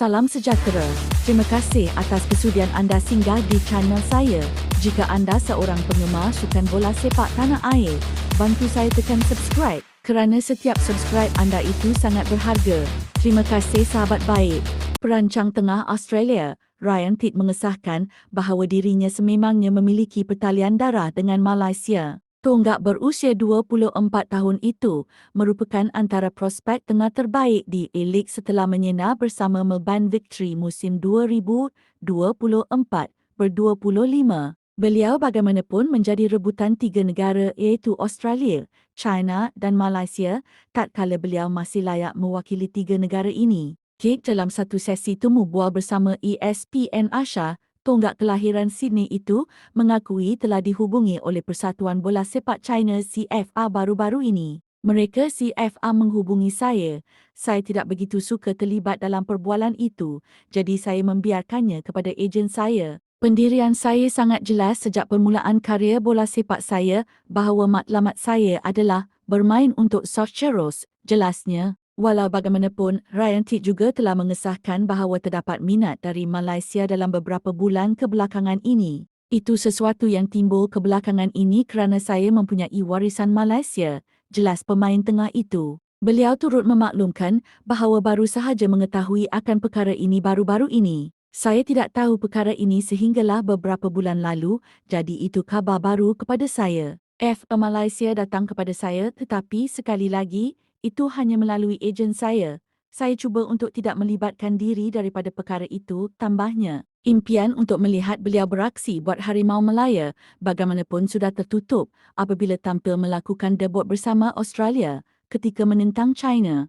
Salam sejahtera. Terima kasih atas kesudian anda singgah di channel saya. Jika anda seorang penggemar sukan bola sepak tanah air, bantu saya tekan subscribe kerana setiap subscribe anda itu sangat berharga. Terima kasih sahabat baik. Perancang tengah Australia, Ryan Pitt mengesahkan bahawa dirinya sememangnya memiliki pertalian darah dengan Malaysia. Tonggak berusia 24 tahun itu merupakan antara prospek tengah terbaik di A-League setelah menyena bersama Melbourne Victory musim 2024 per 25. Beliau bagaimanapun menjadi rebutan tiga negara iaitu Australia, China dan Malaysia tak kala beliau masih layak mewakili tiga negara ini. Kek dalam satu sesi temu bual bersama ESPN Asia, tonggak kelahiran Sydney itu mengakui telah dihubungi oleh Persatuan Bola Sepak China CFA baru-baru ini. Mereka CFA menghubungi saya. Saya tidak begitu suka terlibat dalam perbualan itu, jadi saya membiarkannya kepada ejen saya. Pendirian saya sangat jelas sejak permulaan karya bola sepak saya bahawa matlamat saya adalah bermain untuk Socheros, jelasnya. Walau bagaimanapun, Ryan Titt juga telah mengesahkan bahawa terdapat minat dari Malaysia dalam beberapa bulan kebelakangan ini. Itu sesuatu yang timbul kebelakangan ini kerana saya mempunyai warisan Malaysia, jelas pemain tengah itu. Beliau turut memaklumkan bahawa baru sahaja mengetahui akan perkara ini baru-baru ini. Saya tidak tahu perkara ini sehinggalah beberapa bulan lalu, jadi itu khabar baru kepada saya. F Malaysia datang kepada saya tetapi sekali lagi, itu hanya melalui ejen saya. Saya cuba untuk tidak melibatkan diri daripada perkara itu, tambahnya. Impian untuk melihat beliau beraksi buat Harimau Melaya bagaimanapun sudah tertutup apabila tampil melakukan debut bersama Australia ketika menentang China.